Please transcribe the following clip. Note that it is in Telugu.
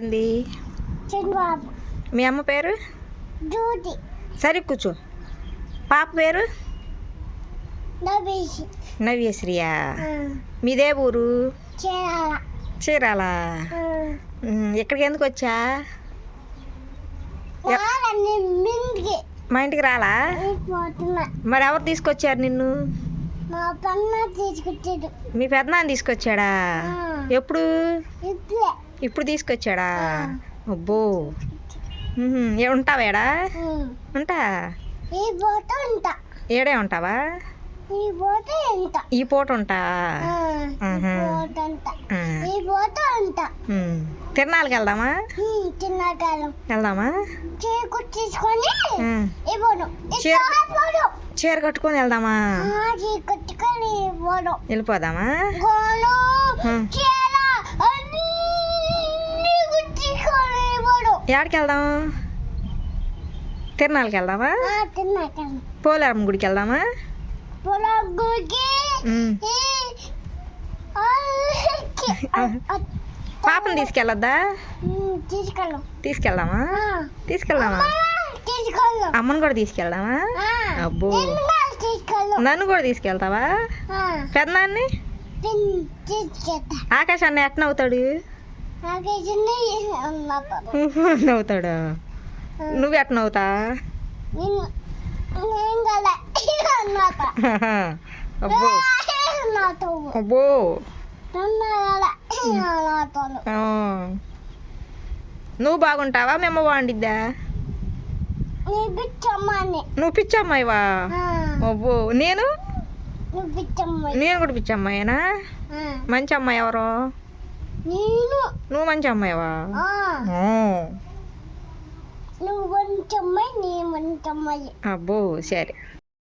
చంద్రబాబు మీ అమ్మ పేరు? సరే కూర్చో. పాప పేరు? నవ్యశ్రీయా? మీదే ఊరు? చీరాల. ఇక్కడికి ఎందుకు వచ్చా? మా ఇంటికి రాలా? మరి ఎవరు తీసుకొచ్చారు నిన్ను? మీ పెద్దనాన్న తీసుకొచ్చాడా? ఎప్పుడు? ఇప్పుడే తీసుకొచ్చాడా? అబ్బో. ఉంటావేడా ఉంటా. ఏడే ఉంటావా? ఈ పూట ఉంటా. తిరణాలకి వెళ్దామా? వెళ్దామా? చీర- కట్టుకొని వెళ్దామా? వెళ్ళిపోదామా? ఎక్కడికి వెళ్దాం. తిరణాలకి వెళ్దామా? పోలేరమ్మ గుడికి? వెళ్దామా. పాపను తీసుకెళ్ళొద్దా? తీసుకెళ్ళం తీసుకెళ్దామా? తీసుకెళ్దామా? అమ్మను కూడా తీసుకెళ్దామా? అబ్బో. నన్ను కూడా తీసుకెళ్తావా? పెద్దనాన్ని? ఆకాశాన్ని ఎట్న అవుతాడు. నాకు చిన్న నవ్వుతాడు. నువ్వు కదా నాట అబ్బో. అబ్బో. నువ్వు బాగుంటావా? మేము బాగుండిద్దా? నువ్వు పిచ్చమ్మాయివా? అబ్బో. నేను? నేను కూడా పిచ్చమ్మాయినా? మంచి అమ్మాయి ఎవరు? నేను నువ్వు మంచి అమ్మాయివా ఆ, ఆ. నువ్వు మంచమ్మాయి నీ మంచమ్మాయి. అబ్బో సరే.